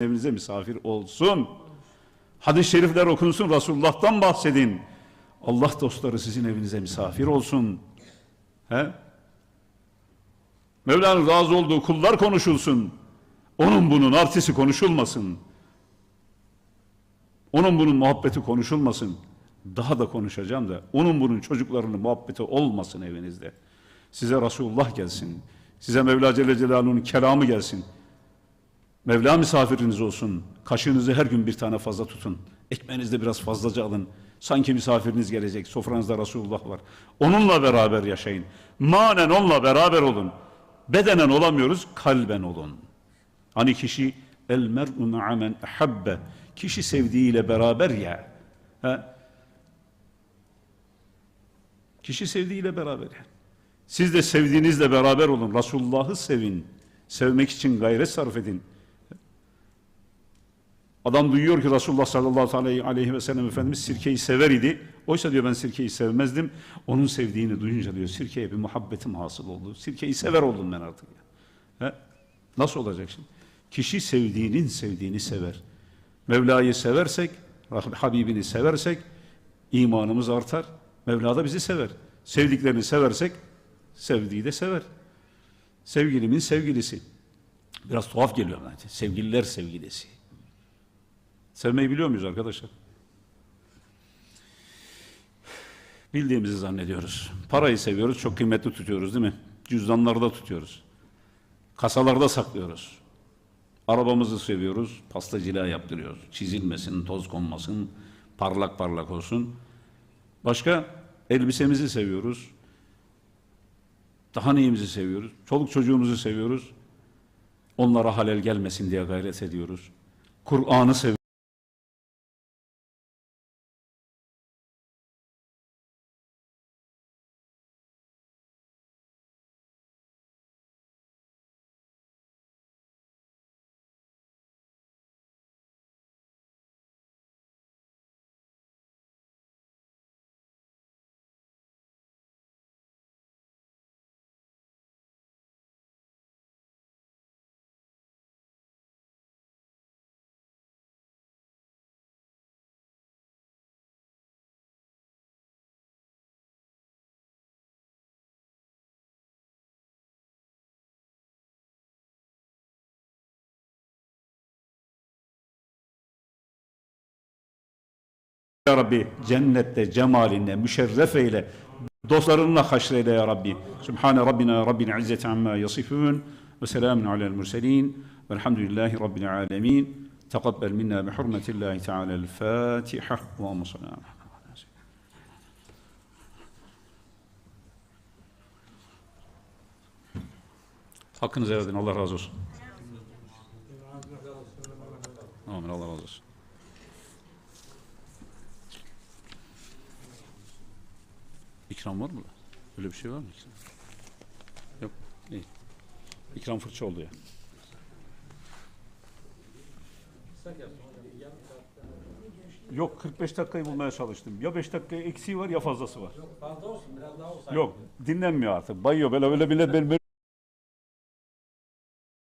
evinize misafir olsun. Hadis-i şerifler okunsun, Resulullah'tan bahsedin. Allah dostları sizin evinize misafir olsun. He? Mevla'nın razı olduğu kullar konuşulsun. Onun bunun artisi konuşulmasın. Onun bunun muhabbeti konuşulmasın. Daha da konuşacağım da onun bunun çocuklarının muhabbeti olmasın evinizde. Size Resulullah gelsin. Size Mevla Celle Celaluhu'nun kelamı gelsin. Mevla misafiriniz olsun. Kaşığınızı her gün bir tane fazla tutun. Ekmeğinizi de biraz fazlaca alın. Sanki misafiriniz gelecek. Sofranızda Resulullah var. Onunla beraber yaşayın. Manen onunla beraber olun. Bedenen olamıyoruz, kalben olun. Hani kişi el mer'u ma'a men ahabbe. Kişi sevdiğiyle beraber ya. He? Kişi sevdiğiyle beraber ya. Siz de sevdiğinizle beraber olun. Resulullah'ı sevin. Sevmek için gayret sarf edin. Adam duyuyor ki Resulullah sallallahu aleyhi, ve sellem Efendimiz sirkeyi sever idi. Oysa diyor ben sirkeyi sevmezdim. Onun sevdiğini duyunca diyor sirkeye bir muhabbetim hasıl oldu. Sirkeyi sever oldum ben artık. He? Nasıl olacak şimdi? Kişi sevdiğinin sevdiğini sever. Mevla'yı seversek, Habibini seversek imanımız artar. Mevla da bizi sever. Sevdiklerini seversek sevdiği de sever. Sevgilimin sevgilisi. Biraz tuhaf geliyor bence. Sevgililer sevgilisi. Sevmeyi biliyor muyuz arkadaşlar? Bildiğimizi zannediyoruz. Parayı seviyoruz, çok kıymetli tutuyoruz değil mi? Cüzdanlarda tutuyoruz. Kasalarda saklıyoruz. Arabamızı seviyoruz, pastacılığa yaptırıyoruz. Çizilmesin, toz konmasın, parlak parlak olsun. Başka? Elbisemizi seviyoruz. Daha neyimizi seviyoruz? Çoluk çocuğumuzu seviyoruz. Onlara halel gelmesin diye gayret ediyoruz. Kur'an'ı seviyoruz. Ya Rabbi cennette cemalinle müşerref eyle. Dostlarınla haşreyle ya Rabbi. Sübhane Rabbina Rabbil izzeti amma yasifun ve selamun alel murselin velhamdülillahi Rabbil alemin. Tekabbel minna bi hurmetillahi teala'l Fatiha. Ve amma sallallahu Hakkınızı edin. Allah razı olsun. Amin. Allah razı olsun. İkram var mı? Öyle bir şey var mı? Yok. Değil. İkram fırça oldu ya. Yok 45 dakikayı bulmaya çalıştım. Ya 5 dakika eksiği var ya fazlası var. Fazla olsun biraz daha olsa. Yok dinlenmiyor artık. Bayıyor böyle böyle bile böyle